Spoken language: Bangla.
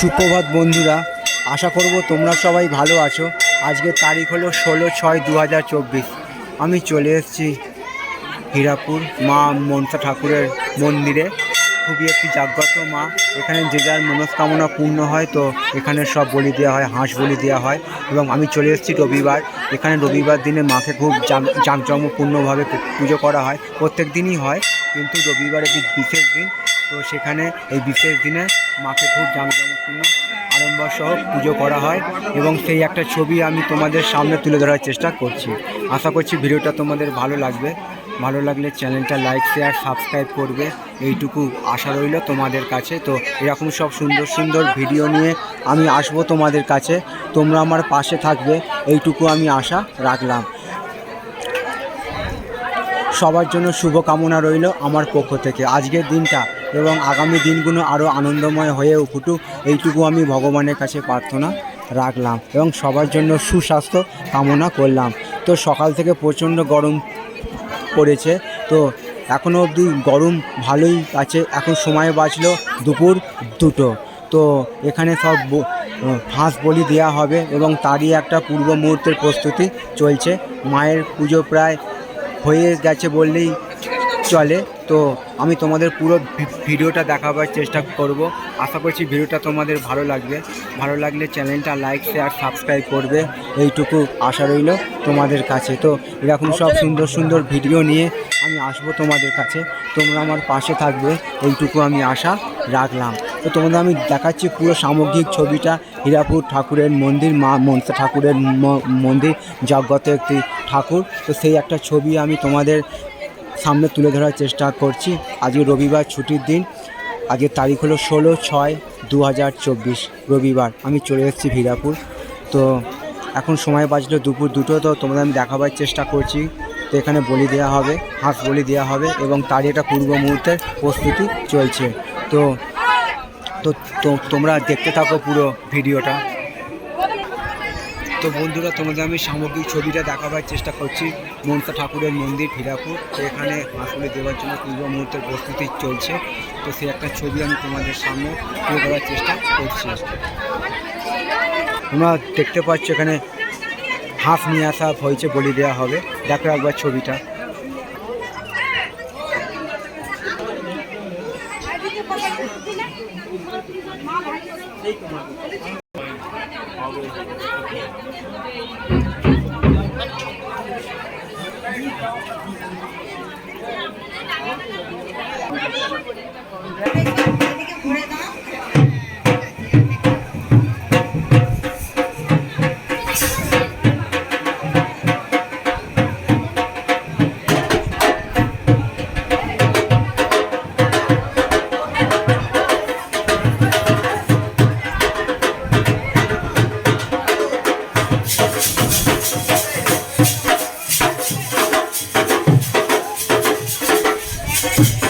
সুপ্রভাত বন্ধুরা, আশা করব তোমরা সবাই ভালো আছো। আজকের তারিখ হলো ষোলো ছয় দু হাজার চব্বিশ। আমি চলে এসেছি হীরাপুর মা মনসা ঠাকুরের মন্দিরে। খুবই একটি জাগ্রত মা। এখানে যে যার মনস্কামনা পূর্ণ হয়, তো এখানে সব বলি দেওয়া হয়, হাঁস বলি দেওয়া হয়। এবং আমি চলে এসেছি রবিবার। এখানে রবিবার দিনে মাকে খুব জাম- জাঁকজমকপূর্ণভাবে পুজো করা হয়। প্রত্যেক দিনই হয়, কিন্তু রবিবার একটি বিশেষ দিন। তো সেখানে এই বিশেষ দিনে মাকে খুব জাঁকজমকপূর্ণ আড়ম্বর সহ পুজো করা হয় এবং সেই একটা ছবি আমি তোমাদের সামনে তুলে ধরার চেষ্টা করছি। আশা করছি ভিডিওটা তোমাদের ভালো লাগবে। ভালো লাগলে চ্যানেলটা লাইক, শেয়ার, সাবস্ক্রাইব করবে। এইটুকু আশা রইল তোমাদের কাছে। তো এরকম সব সুন্দর সুন্দর ভিডিও নিয়ে আমি আসব তোমাদের কাছে। তোমরা আমার পাশে থাকবে। এইটুকু আমি আশা রাখলাম। সবার জন্য শুভকামনা রইল আমার পক্ষ থেকে। আজকের দিনটা এবং আগামী দিনগুলো আরও আনন্দময় হয়ে উঠুক। এইটুকু আমি ভগবানের কাছে প্রার্থনা রাখলাম এবং সবার জন্য সুস্বাস্থ্য কামনা করলাম। তো সকাল থেকে প্রচণ্ড গরম পড়েছে। তো এখনও অবধি গরম ভালোই আছে। এখন সময় বাঁচলো দুপুর দুটো। তো এখানে সব হাঁস বলি দেওয়া হবে এবং তারই একটা পূর্ব মুহূর্তের প্রস্তুতি চলছে। মায়ের পুজো প্রায় হয়ে গেছে বললেই চলে। তো আমি তোমাদের পুরো ভিডিওটা দেখাবার চেষ্টা করব। আশা করছি ভিডিওটা তোমাদের ভালো লাগবে। ভালো লাগলে চ্যানেলটা লাইক, শেয়ার, সাবস্ক্রাইব করবে। এইটুকু আশা রইল তোমাদের কাছে। তো এরকম সব সুন্দর সুন্দর ভিডিও নিয়ে আমি আসব তোমাদের কাছে। তোমরা আমার পাশে থাকবে। এইটুকু আমি আশা রাখলাম। তো তোমাদের আমি দেখাচ্ছি পুরো সামগ্রিক ছবিটা। হীরাপুর ঠাকুরের মন্দির, মা মনসা ঠাকুরের মন্দির জাগ্রত একটি ঠাকুর। তো সেই একটা ছবি আমি তোমাদের সামনে তুলে ধরার চেষ্টা করছি। আজকে রবিবার ছুটির দিন। আজকের তারিখ হলো ষোলো ছয় দু হাজার চব্বিশ রবিবার। আমি চলে এসেছি ভিরাপুর তো এখন সময় বাজলো দুপুর দুটো, তো তোমাদের আমি দেখাবার চেষ্টা করছি। তো এখানে বলি দেওয়া হবে, হাঁস বলি দেওয়া হবে এবং তারই একটা পূর্ব মুহূর্তের প্রস্তুতি চলছে। তো, তো- তোমরা দেখতে থাকো পুরো ভিডিওটা। তো বন্ধুরা, তোমাদের আমি সামগ্রিক ছবিটা দেখাবার চেষ্টা করছি। মনসা ঠাকুরের মন্দির ভিরাপুর তো এখানে হাঁসগুলি দেওয়ার জন্য পূর্ব মুহূর্তের প্রস্তুতি চলছে। তো সেই একটা ছবি আমি তোমাদের সামনে তুলে ধরার চেষ্টা করছি। তোমরা দেখতে পাচ্ছ এখানে হাঁস নিয়ে আসা হয়েছে বলি দেওয়া হবে। দেখো একবার ছবিটা। ただいま。Música